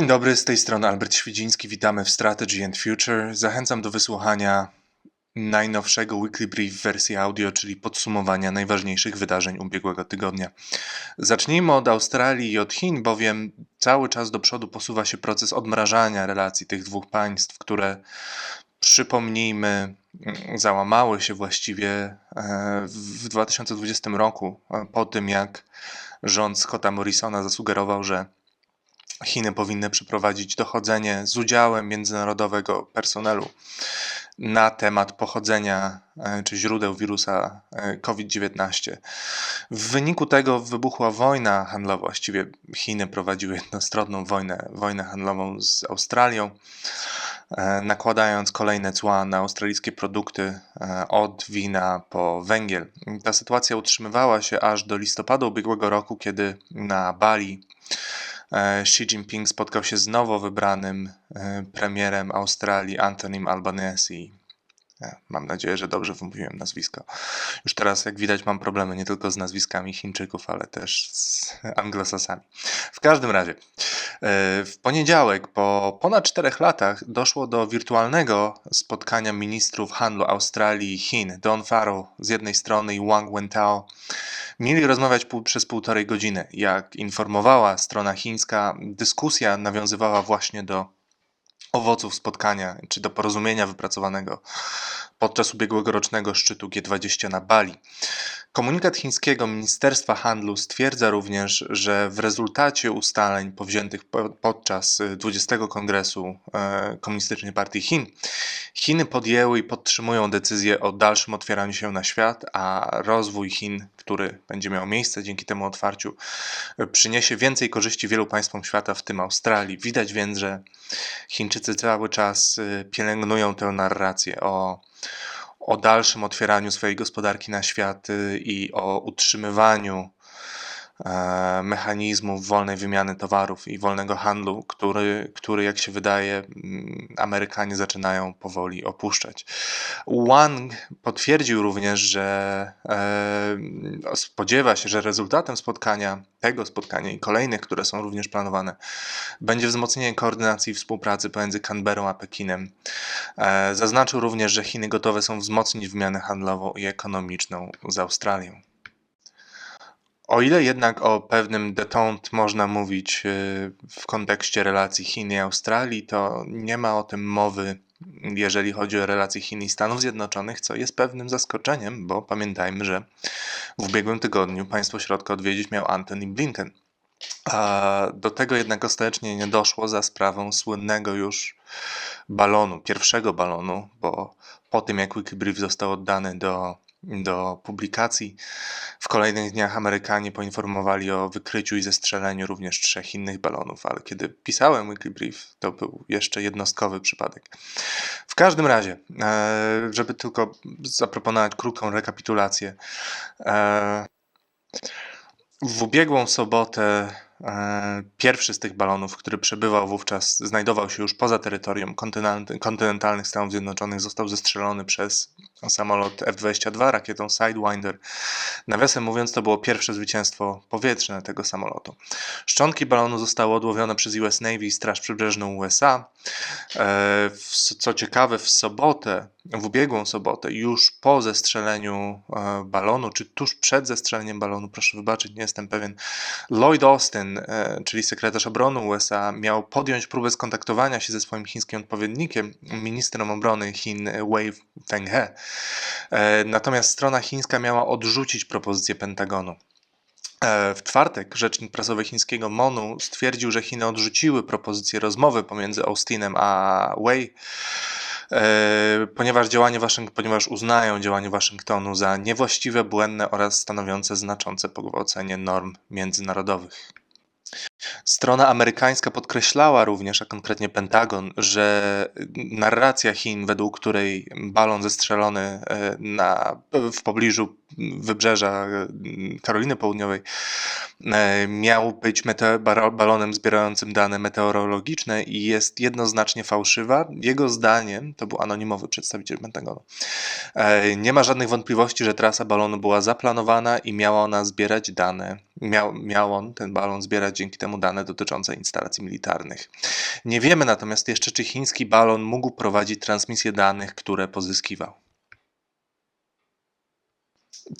Dzień dobry, z tej strony Albert Świdziński. Witamy w Strategy and Future. Zachęcam do wysłuchania najnowszego Weekly Brief w wersji audio, czyli podsumowania najważniejszych wydarzeń ubiegłego tygodnia. Zacznijmy od Australii i od Chin, bowiem cały czas do przodu posuwa się proces odmrażania relacji tych dwóch państw, które przypomnijmy, załamały się właściwie e, w 2020 roku, e, po tym jak rząd Scotta Morrisona zasugerował, że Chiny powinny przeprowadzić dochodzenie z udziałem międzynarodowego personelu na temat pochodzenia e, czy źródeł wirusa e, COVID-19. W wyniku tego wybuchła wojna handlowa, właściwie Chiny prowadziły jednostronną wojnę, wojnę handlową z Australią, e, nakładając kolejne cła na australijskie produkty od wina po węgiel. Ta sytuacja utrzymywała się aż do listopada ubiegłego roku, kiedy na Bali Xi Jinping spotkał się z nowo wybranym e, premierem Australii Antonym Albanese. E, mam nadzieję, że dobrze wymówiłem nazwisko. Już teraz, jak widać, mam problemy nie tylko z nazwiskami Chińczyków, ale też z anglosasami. W każdym razie, w poniedziałek, po ponad czterech latach, doszło do wirtualnego spotkania ministrów handlu Australii i Chin. Don Farrow z jednej strony i Wang Wentao Mieli rozmawiać pół, przez półtorej godziny. Jak informowała strona chińska, dyskusja nawiązywała właśnie do owoców spotkania, czy do porozumienia wypracowanego podczas ubiegłego rocznego szczytu G20 na Bali. Komunikat chińskiego Ministerstwa Handlu stwierdza również, że w rezultacie ustaleń powziętych podczas 20 Kongresu e, Komunistycznej Partii Chin, Chiny podjęły i podtrzymują decyzję o dalszym otwieraniu się na świat, a rozwój Chin, który będzie miał miejsce dzięki temu otwarciu, przyniesie więcej korzyści wielu państwom świata, w tym Australii. Widać więc, że Chińczycy cały czas e, pielęgnują tę narrację o o dalszym otwieraniu swojej gospodarki na świat y, i o utrzymywaniu mechanizmów wolnej wymiany towarów i wolnego handlu, który, który jak się wydaje, mm, Amerykanie zaczynają powoli opuszczać. Wang potwierdził również, że e, spodziewa się, że rezultatem spotkania, tego spotkania i kolejnych, które są również planowane, będzie wzmocnienie koordynacji i współpracy pomiędzy Canberrą a Pekinem. E, zaznaczył również, że Chiny gotowe są wzmocnić wymianę handlową i ekonomiczną z Australią. O ile jednak o pewnym detente można mówić y, w kontekście relacji Chin i Australii, to nie ma o tym mowy, jeżeli chodzi o relacje Chin i Stanów Zjednoczonych, co jest pewnym zaskoczeniem, bo pamiętajmy, że w ubiegłym tygodniu państwo środka odwiedzić miał Antony Blinken. A do tego jednak ostatecznie nie doszło za sprawą słynnego już balonu, pierwszego balonu, bo po tym jak Wikibrief został oddany do do publikacji. W kolejnych dniach Amerykanie poinformowali o wykryciu i zestrzeleniu również trzech innych balonów, ale kiedy pisałem Weekly Brief, to był jeszcze jednostkowy przypadek. W każdym razie, e, żeby tylko zaproponować krótką rekapitulację. E, w ubiegłą sobotę E, pierwszy z tych balonów, który przebywał wówczas, znajdował się już poza terytorium kontynentalnych Stanów Zjednoczonych, został zestrzelony przez samolot F-22 rakietą Sidewinder. Nawiasem mówiąc, to było pierwsze zwycięstwo powietrzne tego samolotu. Szczątki balonu zostały odłowione przez US Navy i Straż Przybrzeżną USA. E, co ciekawe, w sobotę, w ubiegłą sobotę, już po zestrzeleniu e, balonu, czy tuż przed zestrzeleniem balonu, proszę wybaczyć, nie jestem pewien, Lloyd Austin E, czyli sekretarz obrony USA, miał podjąć próbę skontaktowania się ze swoim chińskim odpowiednikiem, ministrem obrony Chin Wei Fenghe. E, natomiast strona chińska miała odrzucić propozycję Pentagonu. E, w czwartek rzecznik prasowy chińskiego MONU stwierdził, że Chiny odrzuciły propozycję rozmowy pomiędzy Austinem a Wei ponieważ, działanie Waszyng- ponieważ uznają działanie Waszyngtonu za niewłaściwe, błędne oraz stanowiące znaczące pogwałcenie norm międzynarodowych. Strona amerykańska podkreślała również, a konkretnie Pentagon, że narracja Chin, według której balon zestrzelony e, na, w pobliżu wybrzeża mm, Karoliny Południowej, e, miał być balonem zbierającym dane meteorologiczne i jest jednoznacznie fałszywa. Jego zdaniem, to był anonimowy przedstawiciel Pentagonu, e, nie ma żadnych wątpliwości, że trasa balonu była zaplanowana i miała ona zbierać dane. Miał, miał on, ten balon, zbierać dzięki temu dane dotyczące instalacji militarnych. Nie wiemy natomiast jeszcze, czy chiński balon mógł prowadzić transmisję danych, które pozyskiwał.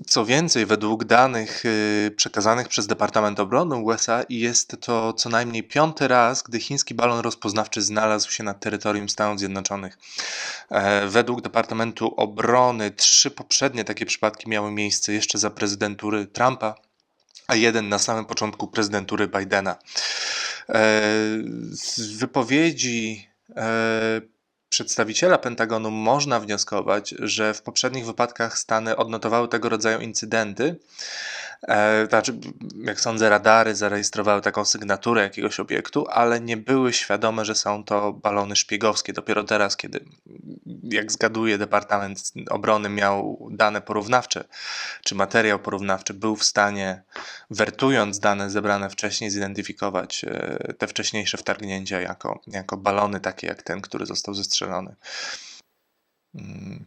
Co więcej, według danych y, przekazanych przez Departament Obrony USA jest to co najmniej piąty raz, gdy chiński balon rozpoznawczy znalazł się na terytorium Stanów Zjednoczonych. E, według Departamentu Obrony trzy poprzednie takie przypadki miały miejsce jeszcze za prezydentury Trumpa, a jeden na samym początku prezydentury Bidena. E, z wypowiedzi e, przedstawiciela Pentagonu można wnioskować, że w poprzednich wypadkach Stany odnotowały tego rodzaju incydenty, E, znaczy, jak sądzę, radary zarejestrowały taką sygnaturę jakiegoś obiektu, ale nie były świadome, że są to balony szpiegowskie. Dopiero teraz, kiedy, jak zgaduje Departament Obrony, miał dane porównawcze, czy materiał porównawczy, był w stanie, wertując dane zebrane wcześniej, zidentyfikować e, te wcześniejsze wtargnięcia jako, jako balony takie jak ten, który został zestrzelony. Mm.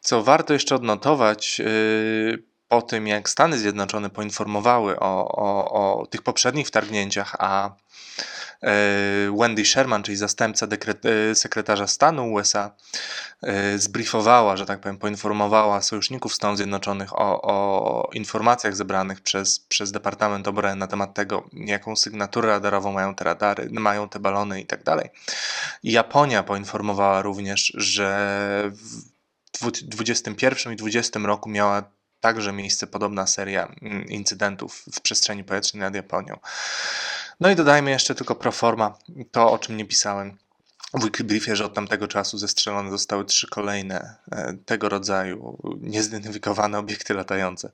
Co warto jeszcze odnotować, yy, po tym, jak Stany Zjednoczone poinformowały o, o, o tych poprzednich wtargnięciach, a Wendy Sherman, czyli zastępca e, sekretarza stanu USA, e, zbriefowała, że tak powiem, poinformowała sojuszników Stanów Zjednoczonych o, o informacjach zebranych przez, przez Departament Obrony na temat tego, jaką sygnaturę radarową mają te radary, mają te balony i tak dalej. Japonia poinformowała również, że w 2021 i 2020 roku miała także miejsce podobna seria mm, incydentów w przestrzeni powietrznej nad Japonią. No i dodajmy jeszcze tylko pro forma to, o czym nie pisałem. W Wikibriefie, że od tamtego czasu zestrzelone zostały trzy kolejne e, tego rodzaju niezidentyfikowane obiekty latające.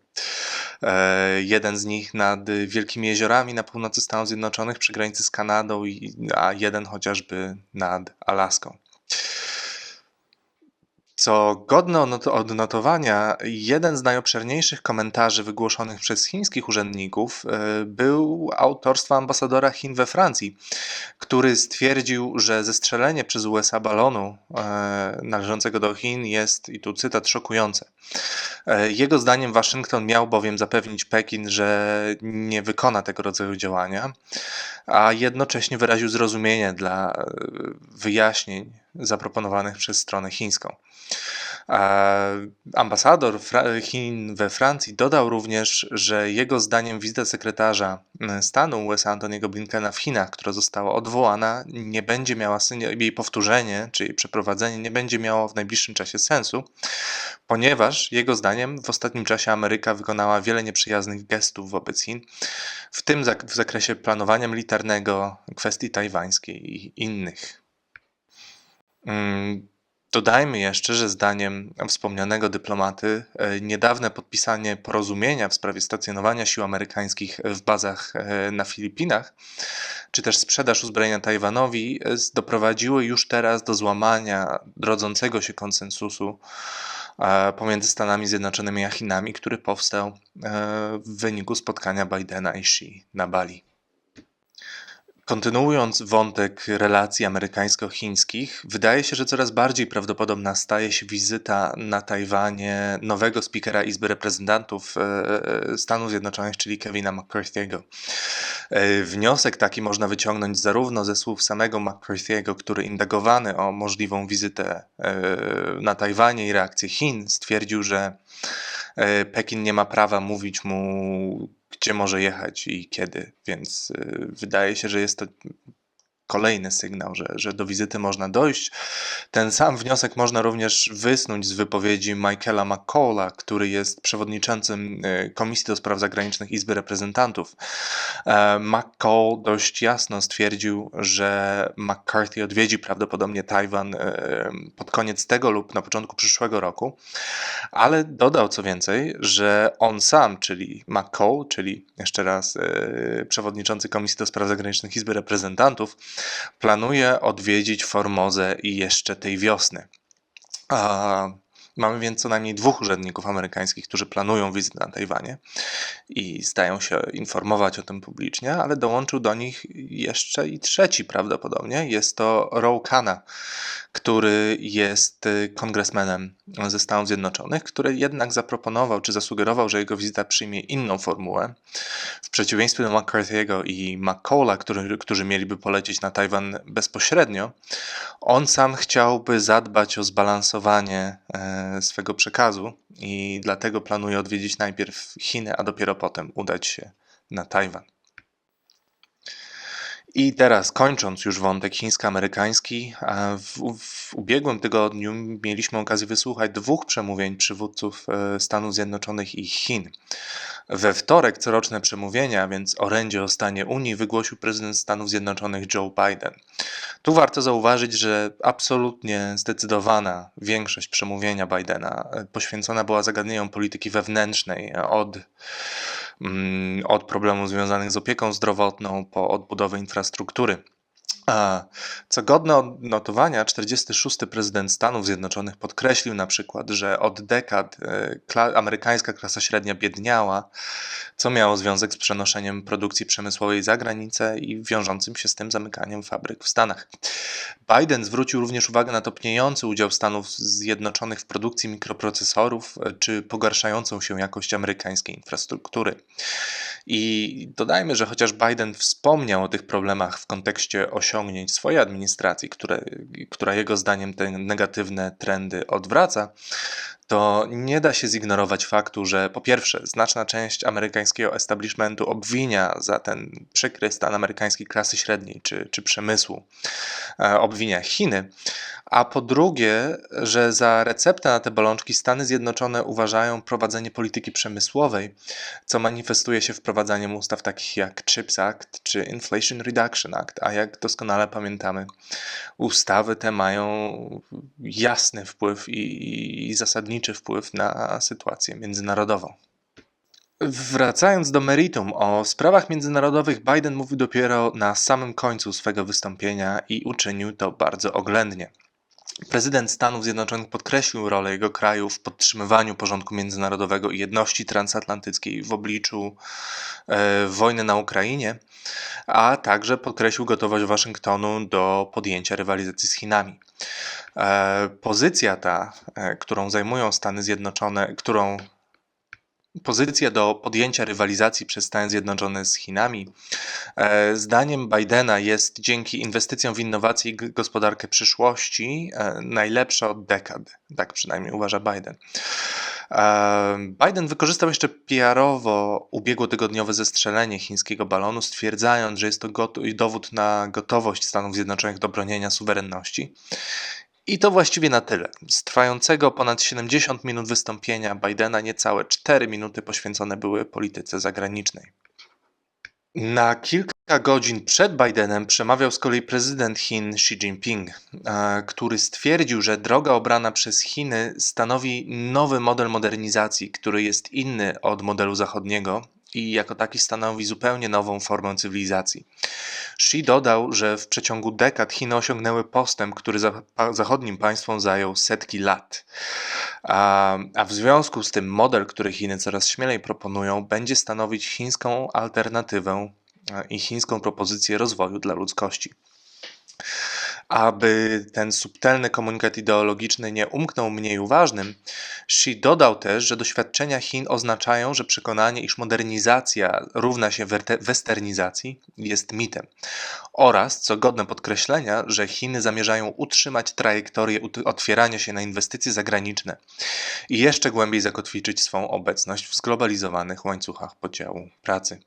E, jeden z nich nad Wielkimi Jeziorami na północy Stanów Zjednoczonych przy granicy z Kanadą, a jeden chociażby nad Alaską. Co godne odnotowania, jeden z najobszerniejszych komentarzy wygłoszonych przez chińskich urzędników e, był autorstwa ambasadora Chin we Francji, który stwierdził, że zestrzelenie przez USA balonu e, należącego do Chin jest, i tu cytat, szokujące. E, jego zdaniem Waszyngton miał bowiem zapewnić Pekin, że nie wykona tego rodzaju działania, a jednocześnie wyraził zrozumienie dla wyjaśnień zaproponowanych przez stronę chińską. Ambasador Chin we Francji dodał również, że jego zdaniem wizyta sekretarza stanu USA Antoniego Blinkena w Chinach, która została odwołana, nie będzie miała jej powtórzenie, czy jej przeprowadzenie nie będzie miało w najbliższym czasie sensu, ponieważ jego zdaniem w ostatnim czasie Ameryka wykonała wiele nieprzyjaznych gestów wobec Chin, w tym w zakresie planowania militarnego, kwestii tajwańskiej i innych. Mm, dodajmy jeszcze, że zdaniem wspomnianego dyplomaty, e, niedawne podpisanie porozumienia w sprawie stacjonowania sił amerykańskich w bazach e, na Filipinach, czy też sprzedaż uzbrojenia Tajwanowi, e, doprowadziły już teraz do złamania drodzącego się konsensusu pomiędzy Stanami Zjednoczonymi a Chinami, który powstał w wyniku spotkania Bidena i Xi na Bali. Kontynuując wątek relacji amerykańsko-chińskich, wydaje się, że coraz bardziej prawdopodobna staje się wizyta na Tajwanie nowego speakera Izby Reprezentantów e, e, Stanów Zjednoczonych, czyli Kevina McCarthy'ego. E, wniosek taki można wyciągnąć zarówno ze słów samego McCarthy'ego, który indagowany o możliwą wizytę na Tajwanie i reakcję Chin stwierdził, że Pekin nie ma prawa mówić mu gdzie może jechać i kiedy, więc y, wydaje się, że jest to kolejny sygnał, że, że do wizyty można dojść. Ten sam wniosek można również wysnuć z wypowiedzi Michaela McCalla, który jest przewodniczącym e, Komisji do Spraw Zagranicznych Izby Reprezentantów. E, McCall dość jasno stwierdził, że McCarthy odwiedzi prawdopodobnie Tajwan e, pod koniec tego lub na początku przyszłego roku, ale dodał co więcej, że on sam, czyli McCall, czyli jeszcze raz przewodniczący Komisji do Spraw Zagranicznych Izby Reprezentantów, planuje odwiedzić Formozę jeszcze tej wiosny. A Mamy więc co najmniej dwóch urzędników amerykańskich, którzy planują wizytę na Tajwanie i stają się informować o tym publicznie, ale dołączył do nich jeszcze i trzeci prawdopodobnie. Jest to Ro Khanna, który jest y, kongresmenem ze Stanów Zjednoczonych, który jednak zaproponował czy zasugerował, że jego wizyta przyjmie inną formułę. W przeciwieństwie do McCarthy'ego i McCalla, który, którzy mieliby polecieć na Tajwan bezpośrednio, on sam chciałby zadbać o zbalansowanie e, swego przekazu i dlatego planuje odwiedzić najpierw Chiny, a dopiero potem udać się na Tajwan. I teraz kończąc już wątek chińsko-amerykański, w, w ubiegłym tygodniu mieliśmy okazję wysłuchać dwóch przemówień przywódców e, Stanów Zjednoczonych i Chin. We wtorek coroczne przemówienia, więc orędzie o stanie Unii, wygłosił prezydent Stanów Zjednoczonych Joe Biden. Tu warto zauważyć, że absolutnie zdecydowana większość przemówienia Bidena e, poświęcona była zagadnieniom polityki wewnętrznej od od problemów związanych z opieką zdrowotną po odbudowę infrastruktury. Co godne odnotowania, 46. prezydent Stanów Zjednoczonych podkreślił na przykład, że od dekad e, amerykańska klasa średnia biedniała, co miało związek z przenoszeniem produkcji przemysłowej za granicę i wiążącym się z tym zamykaniem fabryk w Stanach. Biden zwrócił również uwagę na topniejący udział Stanów Zjednoczonych w produkcji mikroprocesorów e, czy pogarszającą się jakość amerykańskiej infrastruktury. I dodajmy, że chociaż Biden wspomniał o tych problemach w kontekście osiągnięć swojej administracji, które, która jego zdaniem te negatywne trendy odwraca, to nie da się zignorować faktu, że po pierwsze, znaczna część amerykańskiego establishmentu obwinia za ten przykry stan amerykańskiej klasy średniej czy, czy przemysłu, e, obwinia Chiny, a po drugie, że za receptę na te bolączki Stany Zjednoczone uważają prowadzenie polityki przemysłowej, co manifestuje się wprowadzaniem ustaw takich jak CHIPS Act czy Inflation Reduction Act, a jak doskonale pamiętamy, ustawy te mają jasny wpływ i, i zasadniczy wpływ na sytuację międzynarodową. Wracając do meritum, o sprawach międzynarodowych Biden mówił dopiero na samym końcu swego wystąpienia i uczynił to bardzo oględnie. Prezydent Stanów Zjednoczonych podkreślił rolę jego kraju w podtrzymywaniu porządku międzynarodowego i jedności transatlantyckiej w obliczu e, wojny na Ukrainie, a także podkreślił gotowość Waszyngtonu do podjęcia rywalizacji z Chinami. E, pozycja ta, e, którą zajmują Stany Zjednoczone, którą pozycja do podjęcia rywalizacji przez Stany Zjednoczone z Chinami, e, zdaniem Bidena jest dzięki inwestycjom w innowacje i gospodarkę przyszłości najlepsza od dekad. Tak przynajmniej uważa Biden. Biden wykorzystał jeszcze PR-owo ubiegłotygodniowe zestrzelenie chińskiego balonu, stwierdzając, że jest to dowód na gotowość Stanów Zjednoczonych do bronienia suwerenności. I to właściwie na tyle. Z trwającego ponad 70 minut wystąpienia Bidena niecałe 4 minuty poświęcone były polityce zagranicznej. Na kilka godzin przed Bidenem przemawiał z kolei prezydent Chin Xi Jinping, e, który stwierdził, że droga obrana przez Chiny stanowi nowy model modernizacji, który jest inny od modelu zachodniego i jako taki stanowi zupełnie nową formę cywilizacji. Xi dodał, że w przeciągu dekad Chiny osiągnęły postęp, który zachodnim państwom zajął setki lat. A, w związku z tym model, który Chiny coraz śmielej proponują, będzie stanowić chińską alternatywę i chińską propozycję rozwoju dla ludzkości aby ten subtelny komunikat ideologiczny nie umknął mniej uważnym, Xi dodał też, że doświadczenia Chin oznaczają, że przekonanie, iż modernizacja równa się westernizacji, jest mitem. Oraz, co godne podkreślenia, że Chiny zamierzają utrzymać trajektorię otwierania się na inwestycje zagraniczne i jeszcze głębiej zakotwiczyć swą obecność w zglobalizowanych łańcuchach podziału pracy.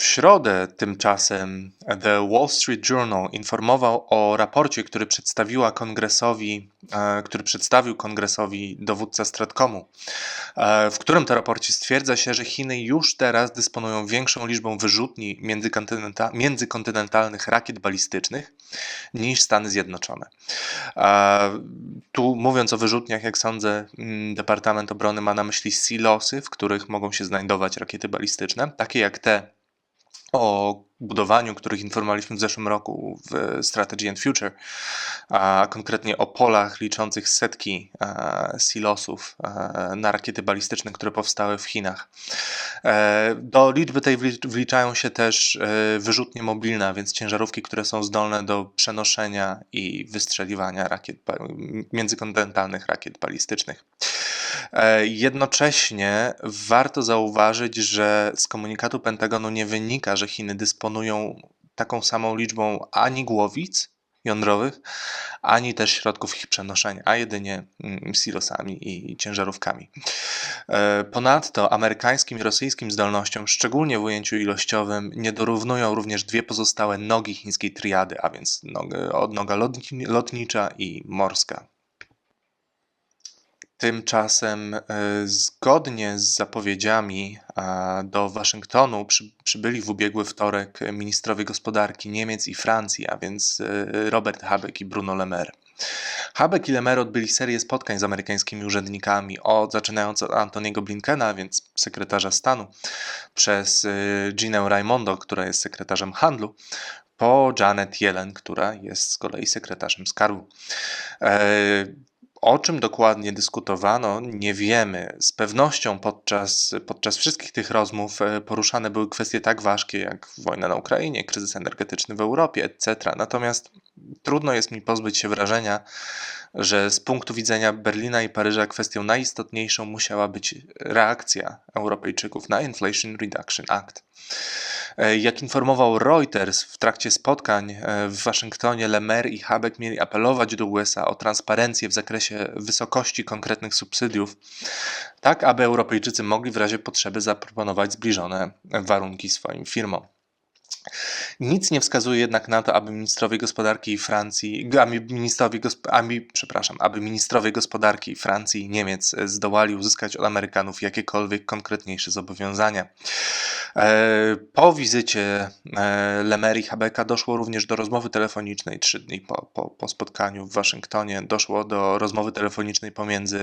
W środę tymczasem The Wall Street Journal informował o raporcie, który przedstawiła kongresowi, e, który przedstawił kongresowi dowódca Stratcomu, e, w którym to raporcie stwierdza się, że Chiny już teraz dysponują większą liczbą wyrzutni międzykontynenta międzykontynentalnych rakiet balistycznych niż Stany Zjednoczone. E, tu mówiąc o wyrzutniach, jak sądzę, mm, Departament Obrony ma na myśli silosy, w których mogą się znajdować rakiety balistyczne, takie jak te o budowaniu, których informowaliśmy w zeszłym roku w Strategy and Future, a konkretnie o polach liczących setki e, silosów e, na rakiety balistyczne, które powstały w Chinach. E, do liczby tej wliczają się też wyrzutnie mobilne, więc ciężarówki, które są zdolne do przenoszenia i wystrzeliwania rakiet, międzykontynentalnych rakiet balistycznych. Jednocześnie warto zauważyć, że z komunikatu Pentagonu nie wynika, że Chiny dysponują taką samą liczbą ani głowic jądrowych, ani też środków ich przenoszenia, a jedynie mm, silosami i ciężarówkami. E, ponadto amerykańskim i rosyjskim zdolnościom, szczególnie w ujęciu ilościowym, nie dorównują również dwie pozostałe nogi chińskiej triady, a więc odnoga lotnicza i morska. Tymczasem, e, zgodnie z zapowiedziami do Waszyngtonu przybyli w ubiegły wtorek ministrowie gospodarki Niemiec i Francji, a więc e, Robert Habeck i Bruno Le Maire. Habeck i Le Maire odbyli serię spotkań z amerykańskimi urzędnikami, od, zaczynając od Antoniego Blinkena, więc sekretarza stanu, przez e, Ginę Raimondo, która jest sekretarzem handlu, po Janet Yellen, która jest z kolei sekretarzem skarbu. O czym dokładnie dyskutowano, nie wiemy. Z pewnością podczas, podczas wszystkich tych rozmów e, poruszane były kwestie tak ważkie jak wojna na Ukrainie, kryzys energetyczny w Europie, etc. Natomiast trudno jest mi pozbyć się wrażenia, że z punktu widzenia Berlina i Paryża kwestią najistotniejszą musiała być reakcja Europejczyków na Inflation Reduction Act. E, jak informował Reuters, w trakcie spotkań e, w Waszyngtonie Lemer i Habeck mieli apelować do USA o transparencję w zakresie wysokości konkretnych subsydiów, tak aby Europejczycy mogli w razie potrzeby zaproponować zbliżone warunki swoim firmom. Nic nie wskazuje jednak na to, aby ministrowie gospodarki Francji, aby ministrowie, aby, przepraszam, aby ministrowie gospodarki Francji i Niemiec zdołali uzyskać od Amerykanów jakiekolwiek konkretniejsze zobowiązania. E, po wizycie e, Lemery Habeka doszło również do rozmowy telefonicznej trzy dni po, po, po spotkaniu w Waszyngtonie. Doszło do rozmowy telefonicznej pomiędzy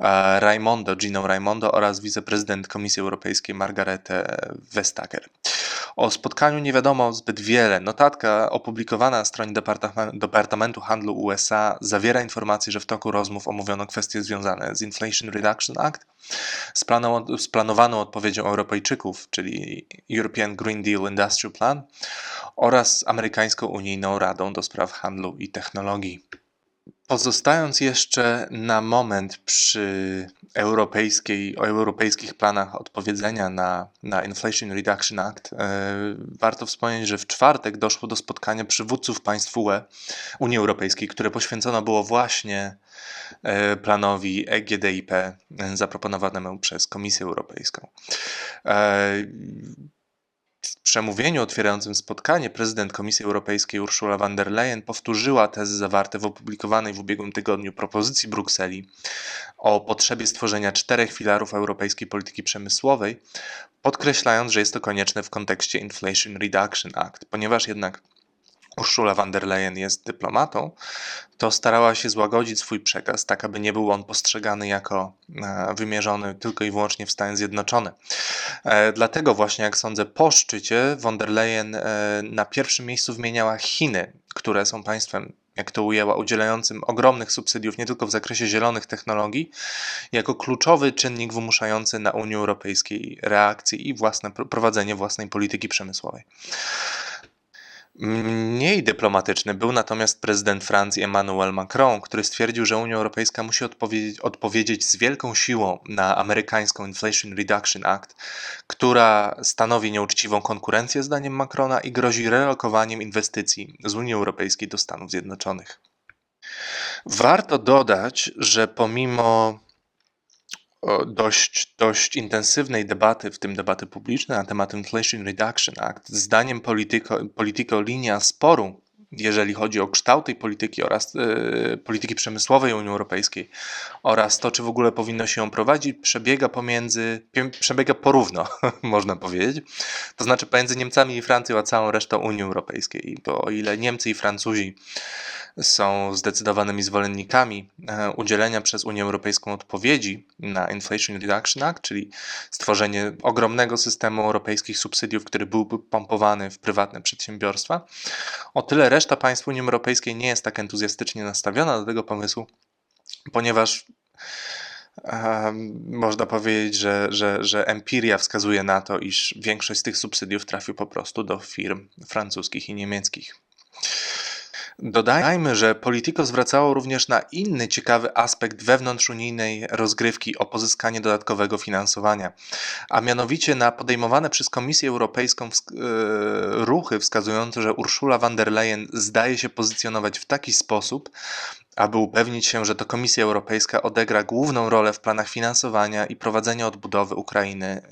e, Raimondo, Giną Raimondo oraz wiceprezydent Komisji Europejskiej Margaretę Vestager. O spotkaniu nie wiadomo zbyt wiele. Notatka opublikowana na stronie Departamentu Handlu USA zawiera informację, że w toku rozmów omówiono kwestie związane z Inflation Reduction Act, z planowaną odpowiedzią Europejczyków, czyli European Green Deal Industrial Plan oraz amerykańską unijną Radą do spraw handlu i technologii. Pozostając jeszcze na moment przy europejskiej, o europejskich planach odpowiedzenia na, na Inflation Reduction Act, e, warto wspomnieć, że w czwartek doszło do spotkania przywódców państw UE, Unii Europejskiej, które poświęcono było właśnie e, planowi EGDIP zaproponowanemu przez Komisję Europejską. W przemówieniu otwierającym spotkanie prezydent Komisji Europejskiej Ursula von der Leyen powtórzyła tezy zawarte w opublikowanej w ubiegłym tygodniu propozycji Brukseli o potrzebie stworzenia czterech filarów europejskiej polityki przemysłowej, podkreślając, że jest to konieczne w kontekście Inflation Reduction Act, ponieważ jednak Ursula von der Leyen jest dyplomatą, to starała się złagodzić swój przekaz, tak aby nie był on postrzegany jako e, wymierzony tylko i wyłącznie w Stany Zjednoczone. E, dlatego właśnie, jak sądzę, po szczycie von der Leyen e, na pierwszym miejscu wymieniała Chiny, które są państwem jak to ujęła, udzielającym ogromnych subsydiów nie tylko w zakresie zielonych technologii, jako kluczowy czynnik wymuszający na Unii Europejskiej reakcję i własne, prowadzenie własnej polityki przemysłowej. Mniej dyplomatyczny był natomiast prezydent Francji Emmanuel Macron, który stwierdził, że Unia Europejska musi odpowiedzieć, odpowiedzieć z wielką siłą na amerykańską Inflation Reduction Act, która stanowi nieuczciwą konkurencję zdaniem Macrona i grozi relokowaniem inwestycji z Unii Europejskiej do Stanów Zjednoczonych. Warto dodać, że pomimo dość, dość intensywnej debaty, w tym debaty publicznej na temat Inflation Reduction Act, zdaniem polityko, polityko linia sporu, jeżeli chodzi o kształt tej polityki oraz y, polityki przemysłowej Unii Europejskiej oraz to, czy w ogóle powinno się ją prowadzić, przebiega pomiędzy, przebiega porówno, można powiedzieć. To znaczy pomiędzy Niemcami i Francją, a całą resztą Unii Europejskiej. Bo o ile Niemcy i Francuzi są zdecydowanymi zwolennikami e, udzielenia przez Unię Europejską odpowiedzi na Inflation Reduction Act, czyli stworzenie ogromnego systemu europejskich subsydiów, który byłby pompowany w prywatne przedsiębiorstwa, o tyle reszta państw Unii Europejskiej nie jest tak entuzjastycznie nastawiona do tego pomysłu, ponieważ można powiedzieć, że, że, że empiria wskazuje na to, iż większość z tych subsydiów trafi po prostu do firm francuskich i niemieckich. Dodajmy, że Politico zwracało również na inny ciekawy aspekt wewnątrzunijnej rozgrywki o pozyskanie dodatkowego finansowania, a mianowicie na podejmowane przez Komisję Europejską yy, ruchy wskazujące, że Ursula von der Leyen zdaje się pozycjonować w taki sposób, aby upewnić się, że to Komisja Europejska odegra główną rolę w planach finansowania i prowadzenia odbudowy Ukrainy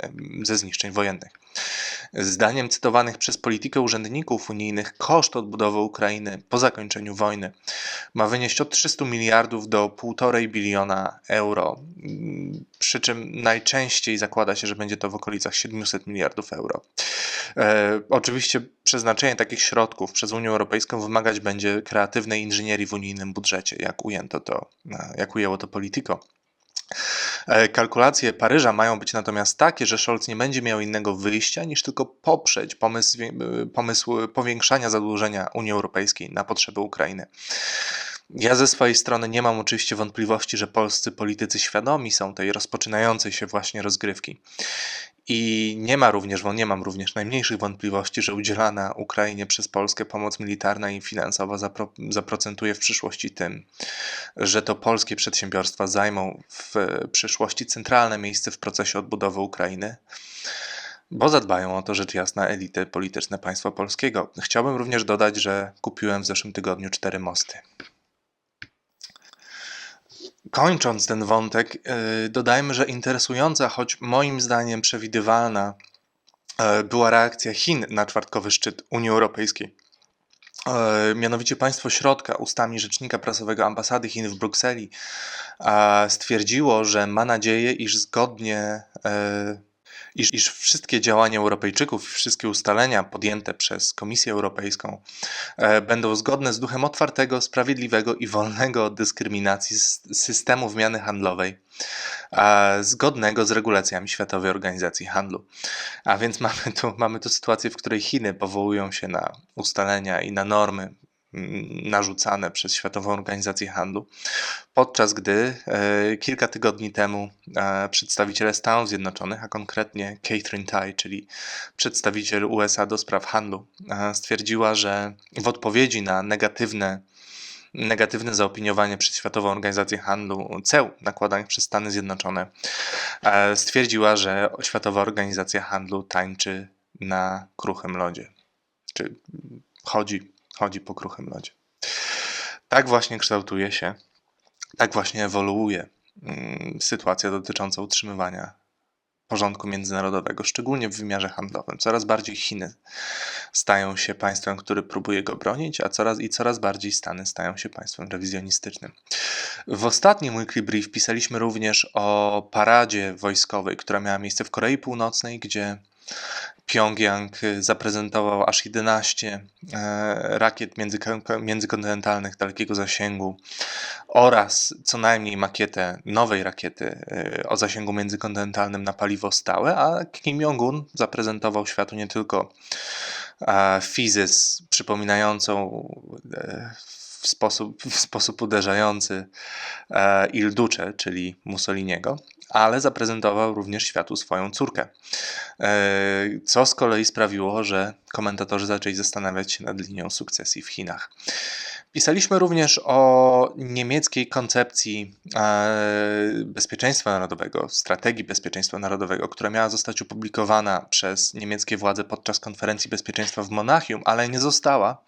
ze zniszczeń wojennych. Zdaniem cytowanych przez politykę urzędników unijnych koszt odbudowy Ukrainy po zakończeniu wojny ma wynieść od 300 miliardów do 1,5 biliona euro, przy czym najczęściej zakłada się, że będzie to w okolicach 700 miliardów euro. E, oczywiście przeznaczenie takich środków przez Unię Europejską wymagać będzie kreatywnej inżynierii w unijnym budżecie, jak ujęto to, jak ujęło to Politico. E, kalkulacje Paryża mają być natomiast takie, że Scholz nie będzie miał innego wyjścia niż tylko poprzeć pomysł, pomysł powiększania zadłużenia Unii Europejskiej na potrzeby Ukrainy. Ja ze swojej strony nie mam oczywiście wątpliwości, że polscy politycy świadomi są tej rozpoczynającej się właśnie rozgrywki. I nie ma również, nie mam również najmniejszych wątpliwości, że udzielana Ukrainie przez Polskę pomoc militarna i finansowa zapro, zaprocentuje w przyszłości tym, że to polskie przedsiębiorstwa zajmą w przyszłości centralne miejsce w procesie odbudowy Ukrainy bo zadbają o to rzecz jasna elity polityczne państwa polskiego. Chciałbym również dodać, że kupiłem w zeszłym tygodniu cztery mosty. Kończąc ten wątek, y, dodajmy, że interesująca, choć moim zdaniem przewidywalna, y, była reakcja Chin na czwartkowy szczyt Unii Europejskiej. Y, mianowicie państwo środka ustami rzecznika prasowego ambasady Chin w Brukseli stwierdziło, że ma nadzieję, iż zgodnie iż, iż wszystkie działania Europejczyków, wszystkie ustalenia podjęte przez Komisję Europejską e, będą zgodne z duchem otwartego, sprawiedliwego i wolnego od dyskryminacji systemu wymiany handlowej, e, zgodnego z regulacjami Światowej Organizacji Handlu. A więc mamy tu, mamy tu sytuację, w której Chiny powołują się na ustalenia i na normy narzucane przez Światową Organizację Handlu, podczas gdy e, kilka tygodni temu e, przedstawiciele Stanów Zjednoczonych, a konkretnie Catherine Tai, czyli przedstawiciel USA do spraw handlu, e, stwierdziła, że w odpowiedzi na negatywne negatywne zaopiniowanie przez Światową Organizację Handlu ceł nakładanych przez Stany Zjednoczone, stwierdziła, że Światowa Organizacja Handlu tańczy na kruchym lodzie. Czy chodzi chodzi po kruchym lodzie. Tak właśnie kształtuje się, tak właśnie ewoluuje mm, sytuacja dotycząca utrzymywania porządku międzynarodowego, szczególnie w wymiarze handlowym. Coraz bardziej Chiny stają się państwem, który próbuje go bronić, a coraz i coraz bardziej Stany stają się państwem rewizjonistycznym. W ostatnim Weekly Brief pisaliśmy również o paradzie wojskowej, która miała miejsce w Korei Północnej, gdzie Pjongjang y, zaprezentował aż 11 e, rakiet międzykontynentalnych dalekiego zasięgu oraz co najmniej makietę nowej rakiety y, o zasięgu międzykontynentalnym na paliwo stałe, a Kim Jong-un zaprezentował światu nie tylko fizys przypominającą e, w sposób, w sposób uderzający e, Il Duce, czyli Mussoliniego, ale zaprezentował również światu swoją córkę. E, co z kolei sprawiło, że komentatorzy zaczęli zastanawiać się nad linią sukcesji w Chinach. Pisaliśmy również o niemieckiej koncepcji e, bezpieczeństwa narodowego, strategii bezpieczeństwa narodowego, która miała zostać opublikowana przez niemieckie władze podczas konferencji bezpieczeństwa w Monachium, ale nie została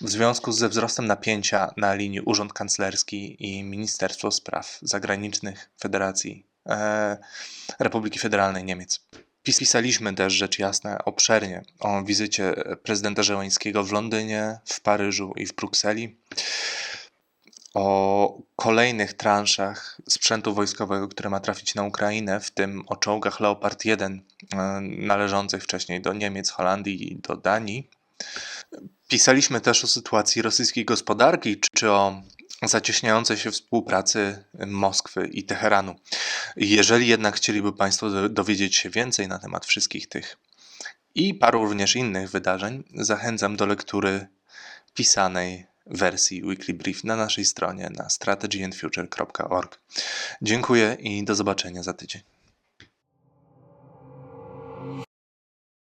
w związku ze wzrostem napięcia na linii Urząd Kanclerski i Ministerstwo Spraw Zagranicznych Federacji Republiki Federalnej Niemiec. Pisaliśmy też rzecz jasna obszernie o wizycie prezydenta Żeleńskiego w Londynie, w Paryżu i w Brukseli, o kolejnych transzach sprzętu wojskowego, które ma trafić na Ukrainę, w tym o czołgach Leopard 1 e, należących wcześniej do Niemiec, Holandii i do Danii. Pisaliśmy też o sytuacji rosyjskiej gospodarki, czy o zacieśniającej się współpracy Moskwy i Teheranu. Jeżeli jednak chcieliby Państwo do- dowiedzieć się więcej na temat wszystkich tych i paru również innych wydarzeń, zachęcam do lektury pisanej wersji Weekly Brief na naszej stronie na strategyandfuture.org. Dziękuję i do zobaczenia za tydzień.